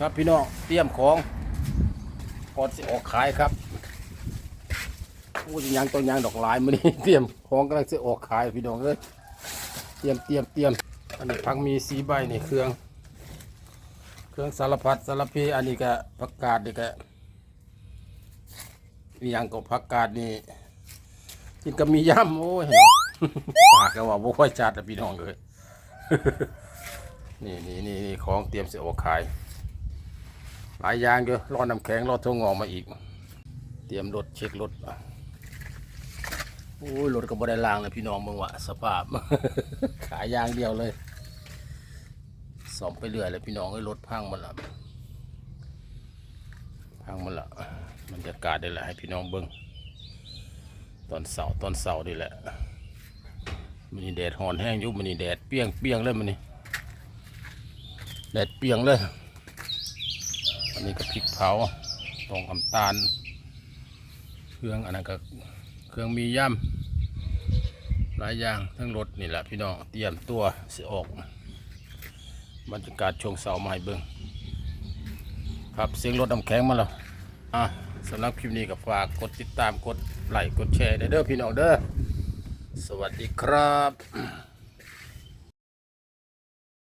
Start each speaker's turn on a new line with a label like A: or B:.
A: ครับพี่น้องเตรียมของก่อนสิออกขายครับโอ้ยยังต้องยังดอกลายมือนี้เตรียมของกำลังสิออกขายพี่น้องเอ้ยเตรียมเตรียมเตรียมอันนี้พังมีสีใบนี่เครื่อง เครื่องสารพัดสารพีอันนี้ก็ผักกาดนี่ก็มียังก็ผักกาดนี่กินก็มีย่ำโอ้ยปากก็ว่าบ่ค่อยจัดอะพี่น้องเลยนี่นี่นี่นี่ของเตรียมเสียออกขาย หลายอย่างเยอะรอน้ำแข็งรอทงงอกมาอีก เตรียมรถเช็ครถโอ้ยรถก็บได้ล้างเลยพี่น้องเมืองวะสภาพ ขายยางเดียวเลยสอมไปเรื่อยเลยพี่น้องเอ้รถพังหมันละพังหมันละบรรยากาศได้แหละให้พี่น้องเบิ้งตอนเสาร์ตอนเสาร์นี่แหละมันนี่แดดหอนแห้งอยุบมันนี่แดดเปียงเปียงเลยมันนี่แดดเปียงเลย นนี้ก็พริกเผาตองน้ำตาล เครื่องอันนั้นก็เครื่องมีย่ำหลายอย่างทั้งรถนี่แหละพี่น้องเตรียมตัวสิออกบรรยากาศช่วงเสาร์มาให้เบิ่งครับเสียงรถน้ำแข็งมาแล้วอะสำหรับคลิปนี้ก็ฝากกดติดตามกดไลค์กดแชร์ได้เด้อพี่น้องเด้อสวัสดีครับ